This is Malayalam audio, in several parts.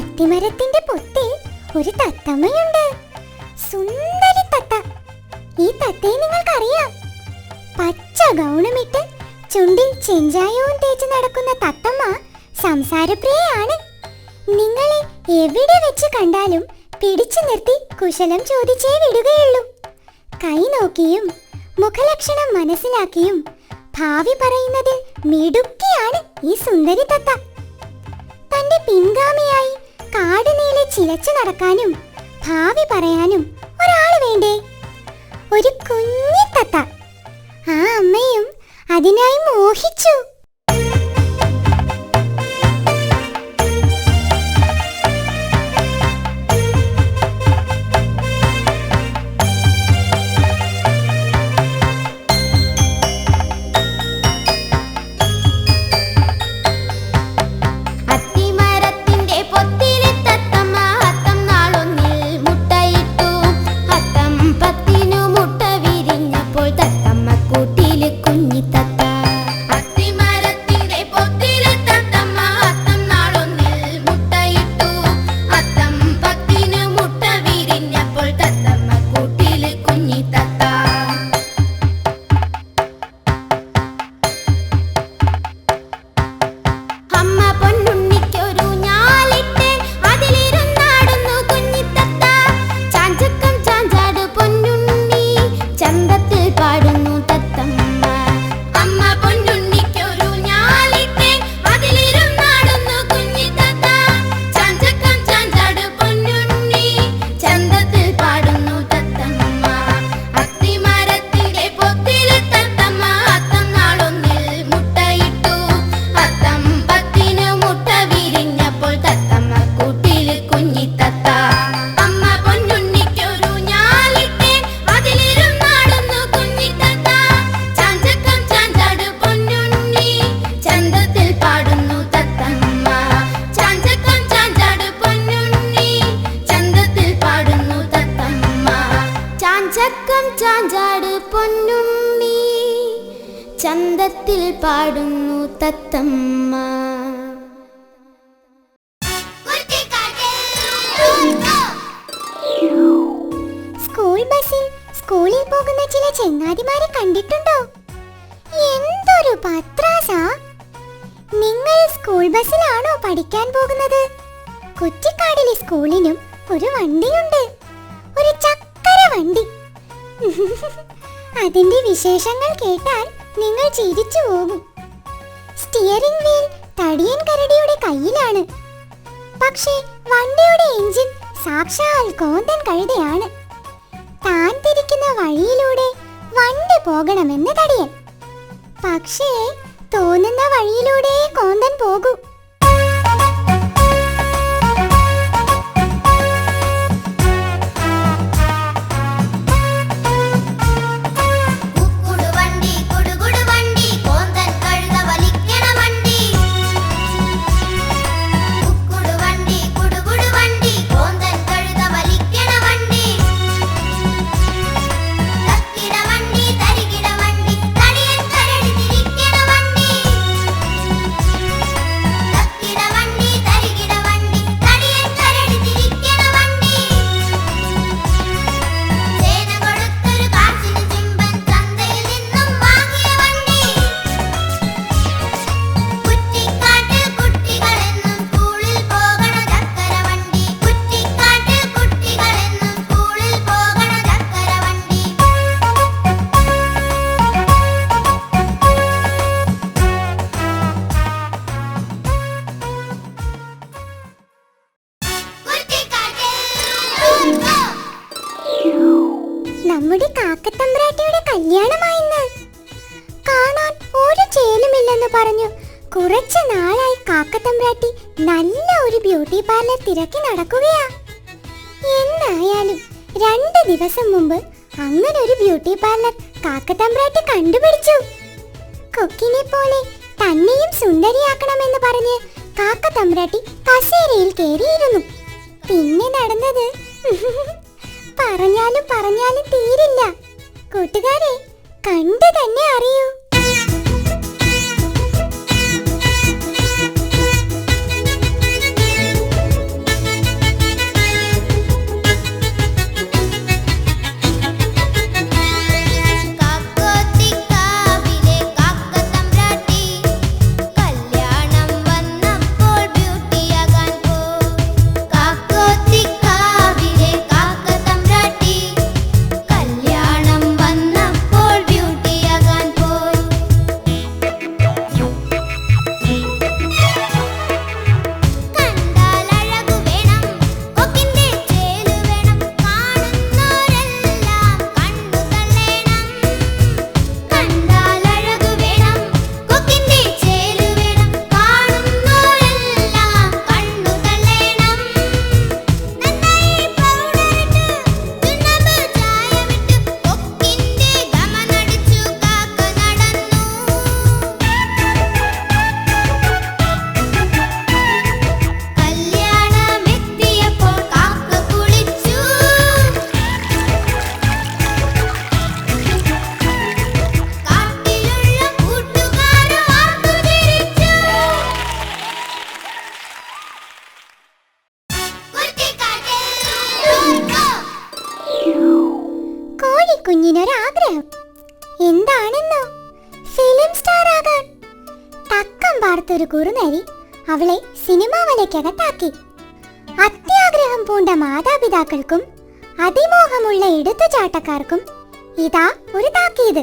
അത്തിമരത്തിന്റെ പൊത്തിൽ ഒരു തത്തമ്മയുണ്ട്. സുന്ദരി തത്ത. ഈ തത്തയെ നിങ്ങൾക്കറിയാം. പച്ച ഗൗണമിട്ട് ചുണ്ടിൽ ചെഞ്ചായവും തേച്ച് നടക്കുന്ന തത്തമ്മ സംസാരപ്രിയയാണ്. നിങ്ങളെ എവിടെ വെച്ച് കണ്ടാലും പിടിച്ചു നിർത്തി കുശലം ചോദിച്ചേ വിടുകയുള്ളൂ. കൈ നോക്കിയും മുഖലക്ഷണം മനസ്സിലാക്കിയും ഭാവി പറയുന്നതിൽ മിടുക്കിയാണ് ഈ സുന്ദരി തത്ത. തന്റെ പിൻഗാമിയായി കാട് നീളെ ചിലച്ചു നടക്കാനും ഭാവി പറയാനും ഒരാൾ വേണ്ടേ? ഒരു കുഞ്ഞി തത്ത ആ അമ്മയും അതിനായി മോഹിച്ചു. ചന്തത്തിൽ പാടുന്നു തത്തമ്മ. സ്കൂൾ ബസ്സിൽ സ്കൂളിൽ പോകുന്ന ചില ചെങ്ങാതിമാരെ കണ്ടിട്ടുണ്ടോ? എന്തൊരു പത്രാസ. നിങ്ങൾ സ്കൂൾ ബസ്സിലാണോ പഠിക്കാൻ പോകുന്നത്? കുറ്റിക്കാടിലെ സ്കൂളിനും ഒരു വണ്ടിയുണ്ട്. ഒരു ചക്കര വണ്ടി. അതിന്റെ വിശേഷങ്ങൾ കേട്ടാൽ നിങ്ങൾ ചിരിച്ചു പോകും. സ്റ്റിയറിംഗ് വീൽ തടിയൻ കരടിയുടെ കയ്യിലാണ്. പക്ഷേ വണ്ടിയുടെ എഞ്ചിൻ സാക്ഷാൽ കോന്തൻ കഴുതയാണ്. താൻ തിരിക്കുന്ന വഴിയിലൂടെ വണ്ടി പോകണമെന്ന് തടിയൻ. പക്ഷേ തോന്നുന്ന വഴിയിലൂടെ കോന്തൻ പോകൂ. കാക്കത്തമ്പ്രാട്ടിയുടെ കല്യാണമായിന്ന്. കാണാൻ ഒരു ചേലുമില്ലെന്ന് പറഞ്ഞു. കുറച്ച് നാളായി കാക്കത്തമ്പ്രാട്ടി നല്ല ഒരു ബ്യൂട്ടി പാർലർ തിരക്കി നടക്കുകയാ. എന്നായാലും രണ്ട് ദിവസം മുമ്പ് അങ്ങനെ ഒരു ബ്യൂട്ടി പാർലർ കാക്കത്തമ്പ്രാട്ടി കണ്ടുപിടിച്ചു. കൊക്കിനെ പോലെ തന്നെയും സുന്ദരിയാക്കണമെന്ന് പറഞ്ഞ് കാക്കത്തമ്പ്രാട്ടി കസേരയിൽ കയറിയിരുന്നു. പിന്നെ നടന്നത് പറഞ്ഞാലും പറഞ്ഞാലും തീരില്ല. കൂട്ടുകാരെ കണ്ടു തന്നെ അറിയൂ. സിനിമാ വലയ്ക്കകത്താക്കി അത്യാഗ്രഹം പൂണ്ട മാതാപിതാക്കൾക്കും അതിമോഹമുള്ള എടുത്തുചാട്ടക്കാർക്കും ഇതാ ഒരു താക്കീത്.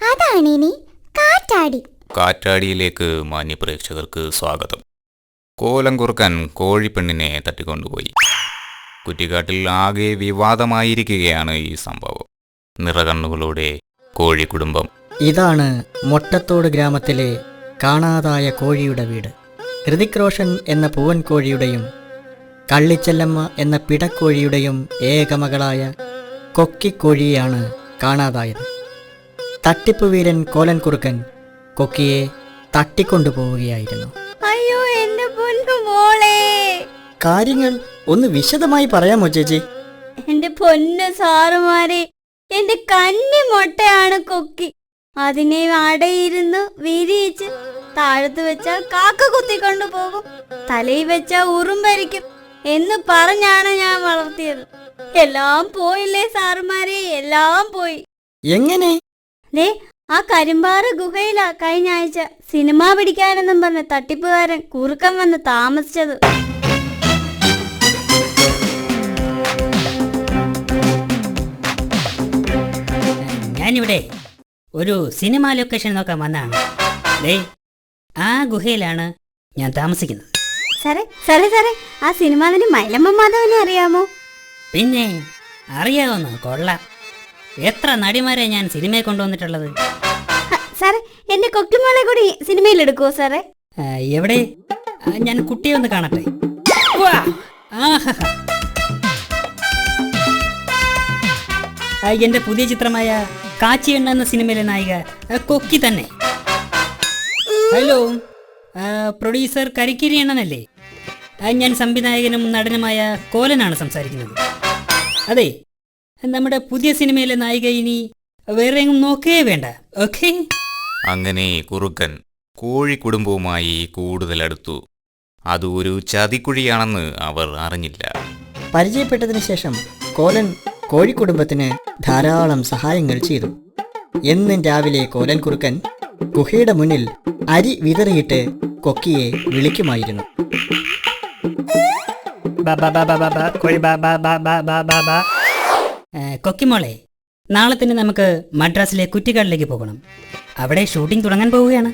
അതാണ് ഇനി കാറ്റാടി. കാറ്റാടിയിലേക്ക് മാന്യ പ്രേക്ഷകർക്ക് സ്വാഗതം. കോലം കുറുക്കാൻ കോഴിപ്പെണ്ണിനെ തട്ടിക്കൊണ്ടുപോയി. കുറ്റിക്കാട്ടിൽ ആകെ വിവാദമായിരിക്കുകയാണ് ഈ സംഭവം. നിറകണ്ണുകളോടെ കോഴി കുടുംബം ഇതാണ് മൊട്ടത്തോട് ഗ്രാമത്തിലെ കാണാതായ കോഴിയുടെ വീട്. ഹൃതിക് റോഷൻ എന്ന പൂവൻ കോഴിയുടെയും കള്ളിച്ചെല്ലമ്മ എന്ന പിടക്കോഴിയുടെയും ഏകമകളായ കൊക്കിക്കോഴിയെയാണ് കാണാതായത്. തട്ടിപ്പ് വീരൻ കോലൻ കുറുക്കൻ കൊക്കിയെ തട്ടിക്കൊണ്ടുപോവുകയായിരുന്നു. അയ്യോ എന്റെ പൊന്നു മോളെ. കാര്യങ്ങൾ ഒന്ന് വിശദമായി പറയാമോ ചേച്ചി? എന്റെ പൊന്നു സാറുമാരെ എന്റെ കന്നി മുട്ടയാണ് കൊക്കി. അതിനെ അടയിരുന്നു വിരിയിച്ച് താഴത്ത് വെച്ചാൽ കാക്ക കുത്തിക്കൊണ്ടു പോകും തലയിൽ വെച്ചാൽ ഉറുമ്പരിക്കും. എന്ന് പറഞ്ഞാണ് ഞാൻ വളർത്തിയത്. എല്ലാം പോയില്ലേ സാറുമാരെ? എല്ലാം പോയി. എങ്ങനെ? ദേ ആ കരിമ്പാറ ഗുഹയിലാ കഴിഞ്ഞ ആഴ്ച സിനിമ പിടിക്കാനെന്നും പറഞ്ഞ് തട്ടിപ്പുകാരൻ കുറുക്കം വന്ന് താമസിച്ചത്. ഞാനിവിടെ ഒരു സിനിമ ലൊക്കേഷൻ നോക്കാൻ വന്നാണ് ദേ ആ ഗുഹയിലാണ് ഞാൻ താമസിക്കുന്നത്. സാറേ സാറേ സാറേ ആ സിനിമ നടി മൈലമ്മ മാധവനെ അറിയാമോ? പിന്നെ അറിയാവുന്ന കൊള്ളാം. എത്ര നടിമാരെ ഞാൻ സിനിമയെ കൊണ്ടുവന്നിട്ടുള്ളത്? ഹ, സാറേ എന്റെ കൊക്കിമോളെ കൂടി സിനിമയിൽ എടുക്കുവോ സാറേ? ആ, എവിടെ? ആ, ഞാൻ കുട്ടിയെ ഒന്ന് കാണട്ടെ. വാ! ആഹാഹാ. ആ, എന്റെ പുതിയ ചിത്രമായ കാച്ചി എണ്ണ എന്ന സിനിമയിലെ നായിക ആ, കൊക്കി തന്നെ. ഹലോ പ്രൊഡ്യൂസർ കരിക്കിരി എണ്ണനല്ലേ ഞാൻ സംവിധായകനും നടനുമായ കോലനാണ് സംസാരിക്കുന്നത്. അതെ നമ്മുടെ പുതിയ സിനിമയിലെ നായിക ഇനി വേറെ എങ്ങും നോക്കേ വേണ്ട ഓക്കെ? അങ്ങനെ കുറുക്കൻ കോഴി കുടുംബവുമായി കൂടുതൽ അടുത്തു അത് ഒരു ചതിക്കുഴിയാണെന്ന് അവർ അറിഞ്ഞില്ല. പരിചയപ്പെട്ടതിന് ശേഷം കോലൻ കോഴിക്കുടുംബത്തിന് ധാരാളം സഹായങ്ങൾ ചെയ്തു. എന്നും രാവിലെ കോലൻ കുറുക്കൻ ഗുഹയുടെ മുന്നിൽ അരി വിതറിയിട്ട് കൊക്കിയെ വിളിക്കുമായിരുന്നു ബാ ബാ ബാ ബാ ബാ ബാ, കോഴി ബാ ബാ ബാ ബാ ബാ ബാ ബാ. ഏ, കൊക്കിമോളെ നാളെ തന്നെ നമുക്ക് മദ്രാസിലെ കുറ്റിക്കാടിലേക്ക് പോകണം അവിടെ ഷൂട്ടിംഗ് തുടങ്ങാൻ പോവുകയാണ്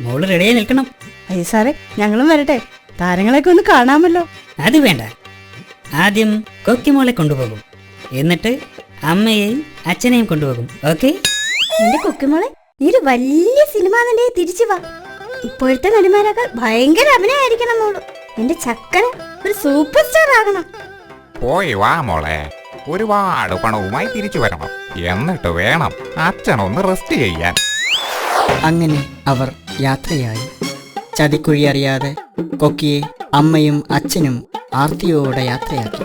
മോൾ റെഡിയായി നിൽക്കണം അയ്യ സാറേ ഞങ്ങളും വരട്ടെ താരങ്ങളെയൊക്കെ ഒന്ന് കാണാമല്ലോ അത് വേണ്ട ആദ്യം കൊക്കിമോളെ കൊണ്ടുപോകും എന്നിട്ട് അമ്മയെയും അച്ഛനെയും കൊണ്ടുപോകും ഓക്കെ എന്റെ കൊക്കുമോളെ നീ ഒരു വലിയ സിനിമ നടിയെ തിരിച്ചു വാ. ഇപ്പോഴത്തെ നടിമാരൊക്കെ ഭയങ്കര അഭിനയായിരിക്കണം മോൾ. എന്റെ ചക്കന് ഒരു സൂപ്പർ സ്റ്റാർ ആകണം. പോയി വാ മോളെ. ഒരുപാട് പണവുമായി തിരിച്ചു വരണം. എന്നിട്ട് വേണം അച്ഛനൊന്ന് റെസ്റ്റ് ചെയ്യാൻ. അങ്ങനെ അവർ യാത്രയായി. ചതിക്കുഴി അറിയാതെ കൊക്കിയെ അമ്മയും അച്ഛനും ആർത്തിയോടെ യാത്രയാക്കി.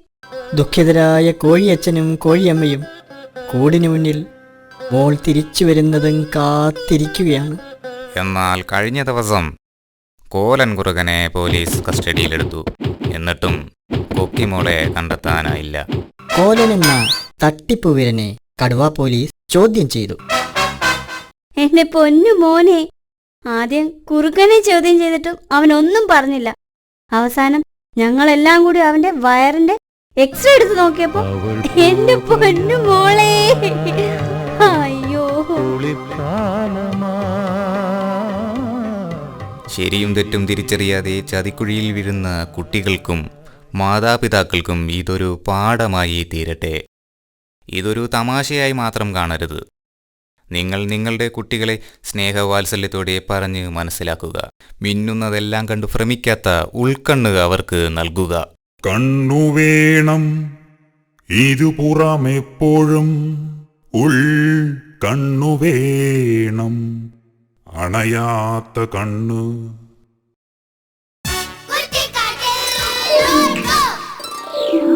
ദുഃഖിതരായ കോഴിയച്ഛനും കോഴിയമ്മയും കൂടിനു മുന്നിൽ മോൾ തിരിച്ചു വരുന്നതും കാത്തിരിക്കുകയാണ്. എന്നാൽ കഴിഞ്ഞ ദിവസം കോലൻ കുറുകനെ പോലീസ് കസ്റ്റഡിയിലെടുത്തു. എന്നിട്ടും കൊക്കിമോളെ കണ്ടെത്താനായില്ല. കോലൻ എന്ന തട്ടിപ്പുവീരനെ കടുവ പോലീസ് ചോദ്യം ചെയ്തു. എന്റെ പൊന്നു മോനെ ആദ്യം കുറുക്കനെ ചോദ്യം ചെയ്തിട്ടും അവൻ ഒന്നും പറഞ്ഞില്ല. അവസാനം ഞങ്ങളെല്ലാം കൂടി അവന്റെ വയറിന്റെ എക്സ്റേ എടുത്ത് നോക്കിയപ്പോ എന്റെ പൊന്നു മോളെ. അയ്യോ. ശരിയും തെറ്റും തിരിച്ചറിയാതെ ചതിക്കുഴിയിൽ വീഴുന്ന കുട്ടികൾക്കും മാതാപിതാക്കൾക്കും ഇതൊരു പാഠമായി തീരട്ടെ. ഇതൊരു തമാശയായി മാത്രം കാണരുത്. നിങ്ങൾ നിങ്ങളുടെ കുട്ടികളെ സ്നേഹവാത്സല്യത്തോടെ പറഞ്ഞ് മനസ്സിലാക്കുക. മിന്നുന്നതെല്ലാം കണ്ടു ഭ്രമിക്കാത്ത ഉൾക്കണ്ണ് അവർക്ക് നൽകുക. കണ്ണു വേണം. ഇരുപുറമെപ്പോഴും ഉൾ കണ്ണുവേണം അണയാത്ത കണ്ണ്